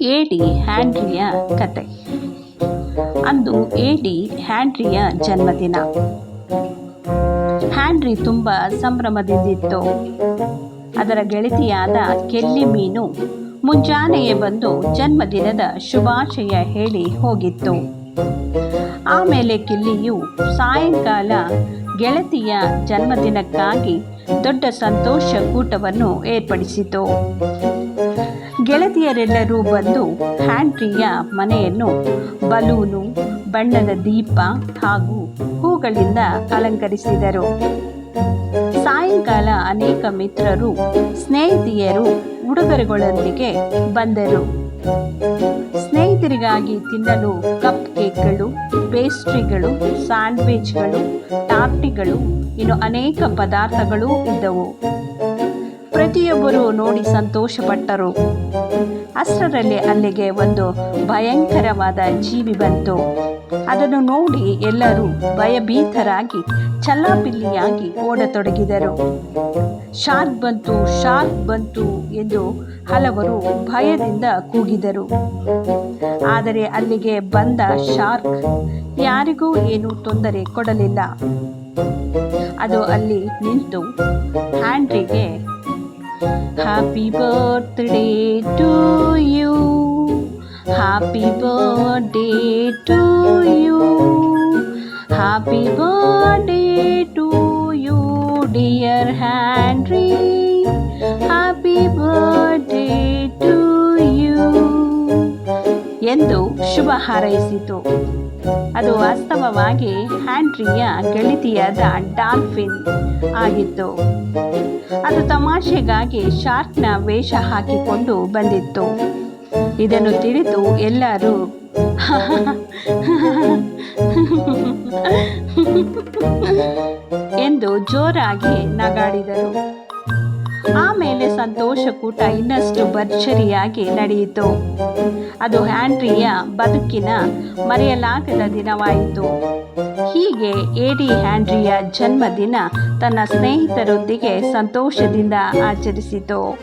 ಏಡಿ ಹ್ಯಾಂಡ್ರಿಯ ಕತೆ. ಅಂದು ಏಡಿ ಹ್ಯಾಂಡ್ರಿಯ ಜನ್ಮದಿನ. ಹ್ಯಾಂಡ್ರಿ ತುಂಬ ಸಂಭ್ರಮದಿಂದಿತ್ತು. ಅದರ ಗೆಳತಿಯಾದ ಕೆಲ್ಲಿ ಮೀನು ಮುಂಜಾನೆಯೇ ಬಂದು ಜನ್ಮದಿನದ ಶುಭಾಶಯ ಹೇಳಿ ಹೋಗಿತ್ತು. ಆಮೇಲೆ ಕಿಲ್ಲಿಯು ಸಾಯಂಕಾಲ ಗೆಳತಿಯ ಜನ್ಮದಿನಕ್ಕಾಗಿ ದೊಡ್ಡ ಸಂತೋಷ ಕೂಟವನ್ನು ಏರ್ಪಡಿಸಿತು. ಗೆಳತಿಯರೆಲ್ಲರೂ ಬಂದು ಹ್ಯಾಂಡ್ರಿಯ ಮನೆಯನ್ನು, ಬಲೂನು, ಬಣ್ಣದ ದೀಪ ಹಾಗೂ ಹೂಗಳಿಂದ ಅಲಂಕರಿಸಿದರು. ಸಾಯಂಕಾಲ ಅನೇಕ ಮಿತ್ರರು, ಸ್ನೇಹಿತೆಯರು, ಉಡುಗೊರೆಗಳೊಂದಿಗೆ ಬಂದರು. ಸ್ನೇಹಿತರಿಗಾಗಿ ತಿನ್ನಲು ಕಪ್ ಕೇಕ್ಗಳು, ಪೇಸ್ಟ್ರಿಗಳು, ಸ್ಯಾಂಡ್ವಿಚ್ಗಳು, ಟಾಪ್ಟಿಗಳು, ಇನ್ನು ಅನೇಕ ಪದಾರ್ಥಗಳೂ ಇದ್ದವು. ಪ್ರತಿಯೊಬ್ಬರು ನೋಡಿ ಸಂತೋಷಪಟ್ಟರು. ಅಷ್ಟರಲ್ಲಿ ಅಲ್ಲಿಗೆ ಒಂದು ಭಯಂಕರವಾದ ಜೀವಿ ಬಂತು. ಅದನ್ನು ನೋಡಿ ಎಲ್ಲರೂ ಭಯಭೀತರಾಗಿ ಚಲ್ಲಾಪಿಲ್ಲಿಯಾಗಿ ಓಡತೊಡಗಿದರು. ಶಾರ್ಕ್ ಬಂತು ಶಾರ್ಕ್ ಬಂತು ಎಂದು ಹಲವರು ಭಯದಿಂದ ಕೂಗಿದರು. ಆದರೆ ಅಲ್ಲಿಗೆ ಬಂದ ಶಾರ್ಕ್ ಯಾರಿಗೂ ಏನೂ ತೊಂದರೆ ಕೊಡಲಿಲ್ಲ. ಅದು ಅಲ್ಲಿ ನಿಂತು ಹ್ಯಾಂಡ್ರಿಗೆ Happy birthday to you. Happy birthday to you. Happy birthday to you, dear Henry. Happy birthday. ಶುಭ ಹಾರೈಸಿತು ಅದು ವಾಸ್ತವವಾಗಿ ಹ್ಯಾಂಡ್ರಿಯ ಗೆಳತಿಯಾದ ಡಾಲ್ಫಿನ್ ಆಗಿತ್ತು. ಅದು ತಮಾಷೆಗಾಗಿ ಶಾರ್ಕ್ನ ವೇಷ ಹಾಕಿಕೊಂಡು ಬಂದಿತ್ತು. ಇದನ್ನು ತಿಳಿದು ಎಲ್ಲರೂ ಎಂದು ಜೋರಾಗಿ ನಗಾಡಿದರು. ಆಮೇಲೆ ಸಂತೋಷ ಕೂಟ ಇನ್ನಷ್ಟು ಭರ್ಜರಿಯಾಗಿ ನಡೆಯಿತು. ಅದು ಹ್ಯಾಂಡ್ರಿಯ ಬದುಕಿನ ಮರೆಯಲಾಗದ ದಿನವಾಯಿತು. ಹೀಗೆ ಏಡಿ ಹ್ಯಾಂಡ್ರಿಯ ಜನ್ಮದಿನ ತನ್ನ ಸ್ನೇಹಿತರೊಂದಿಗೆ ಸಂತೋಷದಿಂದ ಆಚರಿಸಿತು.